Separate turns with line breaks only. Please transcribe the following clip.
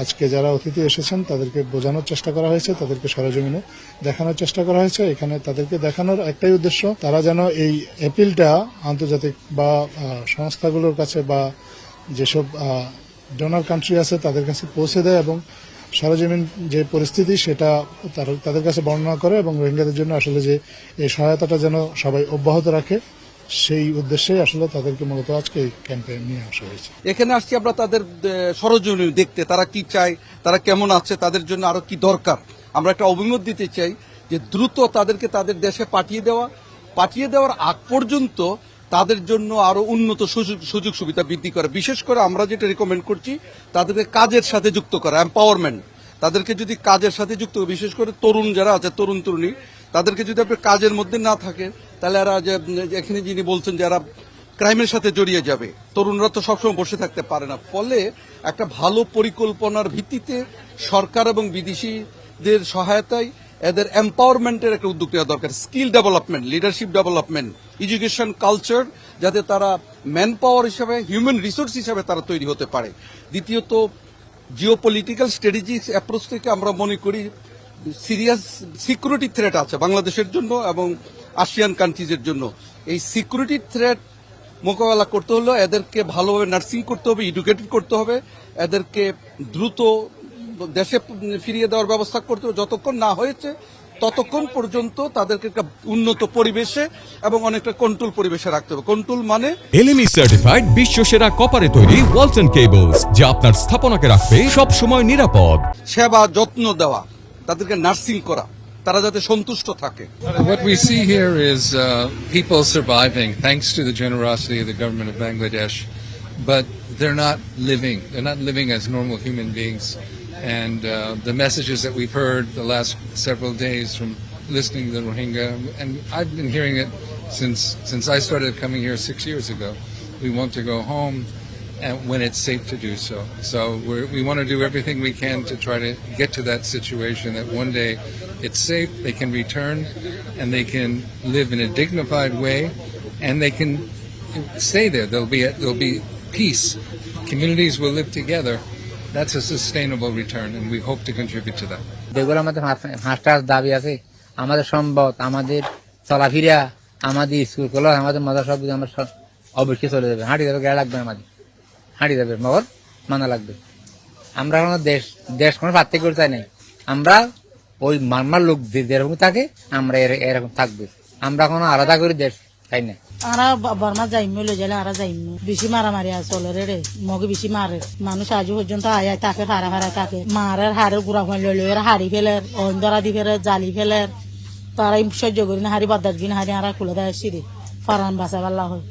আজকে যারা অতিথি এসেছেন, তাদেরকে বোঝানোর চেষ্টা করা হয়েছে, তাদেরকে সরজমিনে দেখানোর চেষ্টা করা হয়েছে। এখানে তাদেরকে দেখানোর একটাই উদ্দেশ্য, তারা যেন এই অ্যাপিলটা আন্তর্জাতিক বা সংস্থাগুলোর কাছে বা যেসব ডোনার কান্ট্রি আছে, তাদের কাছে পৌঁছে দেয় এবং সরজমিন যে পরিস্থিতি, সেটা তাদের কাছে বর্ণনা করে এবং রোহিঙ্গাদের জন্য আসলে যে এই সহায়তাটা যেন সবাই অব্যাহত রাখে। সেই উদ্দেশ্যে আসলে তাদেরকে মূলত আজকে এই ক্যাম্পে নিয়ে আসা হয়েছে।
এখানে আসছি আমরা তাদের সরজমিন দেখতে, তারা কি চায়, তারা কেমন আছে, তাদের জন্য আরও কি দরকার? আমরা একটা অভিমত দিতে চাই যে দ্রুত তাদেরকে তাদের দেশে পাঠিয়ে দেওয়া, পাঠিয়ে দেওয়ার আগ পর্যন্ত তাদের জন্য আরও উন্নত সুযোগ সুবিধা বৃদ্ধি করা। বিশেষ করে আমরা যেটা রেকমেন্ড করছি, তাদেরকে কাজের সাথে যুক্ত করা এম্পাওয়ারমেন্ট তাদেরকে যদি কাজের সাথে যুক্ত, বিশেষ করে তরুণ যারা আছে তরুণ তরুণী তাদেরকে যদি আপনি কাজের মধ্যে না থাকে তাহলে এরা যে, এখানে যিনি বলছেন যারা ক্রাইমের সাথে জড়িয়ে যাবে, তরুণরা তো সবসময় বসে থাকতে পারে না। ফলে একটা ভালো পরিকল্পনার ভিত্তিতে সরকার এবং বিদেশিদের সহায়তায় এদের এম্পাওয়ারমেন্টের একটা উদ্যোগ নেওয়া দরকার। Skill development leadership development education culture যাতে তারা ম্যান পাওয়ার হিসাবে হিউম্যান রিসোর্স হিসাবে তারা তৈরি হতে পারে। দ্বিতীয়ত জিও পলিটিক্যাল স্ট্র্যাটেজিক অ্যাপ্রোচ থেকে আমরা মনে করি সিরিয়াস সিকিউরিটি থ্রেট আছে বাংলাদেশের জন্য এবং আসিয়ান কান্ট্রিজের জন্য। এই সিকিউরিটি থ্রেট মোকাবেলা করতে হলে এদেরকে ভালোভাবে নার্সিং করতে হবে এডুকেটেড করতে হবে এদেরকে দ্রুত দেশে ফিরিয়ে দেওয়ার ব্যবস্থা করতে হবে। যতক্ষণ না হয়েছে ততক্ষণ পর্যন্ত তাদেরকে একটা উন্নত পরিবেশে এবং অনেকটা কন্ট্রোল পরিবেশে রাখতে হবে। কন্ট্রোল মানে
এলএমই সার্টিফাইড বিশ্ব সেরা কপারে তৈরি ওয়ালটন কেবলস যা আপনার স্থাপনাকে রাখবে সব সময় নিরাপদ।
সেবা যত্ন দেওয়া। তাদেরকে নার্সিং করা তারা যাতে সন্তুষ্ট থাকে
What we see here is uh, people surviving thanks to the generosity of the government of Bangladesh, but they're not living. They're not living as normal human beings. And uh, the messages that we've heard the last several days from listening to the Rohingya, and I've been hearing it since since I started coming here six years ago. We want to go home when it's safe to do so. So we want to do everything we can to try to get to that situation that one day it's safe, they can return, and they can live in a dignified way, and they can stay there. There'll be a, there'll be peace. Communities will live together. That's a sustainable return, and we hope to contribute to that.
আমাদের হাঁসটার দাবি আছে আমাদের সম্পদ আমাদের চলাফেরা আমাদের school আমাদের কিছু আমরা অবশ্যই চলে যাবে হাঁটি যাবে গায়ে লাগবে আমাদের হাঁটি যাবে, মগর মানা লাগবে। আমরা কোনো দেশ দেশ কোনো পার্থক্য চাই নাই। আমরা ওই মারমার লোক যে যেরকম থাকে, আমরা এর- এরকম থাকবে। আমরা কোনো আলাদা করে দেশ চাই না
আরা বর্মা যাইম যাইম। বেশি চলে রে। বেশি মারে। মানুষ আজ পর্যন্ত তাকে হারা হারা হাড়ের গুড়া হাড়ি অন্ধরা দি ফেলে, জালি সহ্য বাদার দিন হাড়ি আরা খুলে দেয়, সিঁড়ি। ফারান বাঁচা পাল্লা হয়।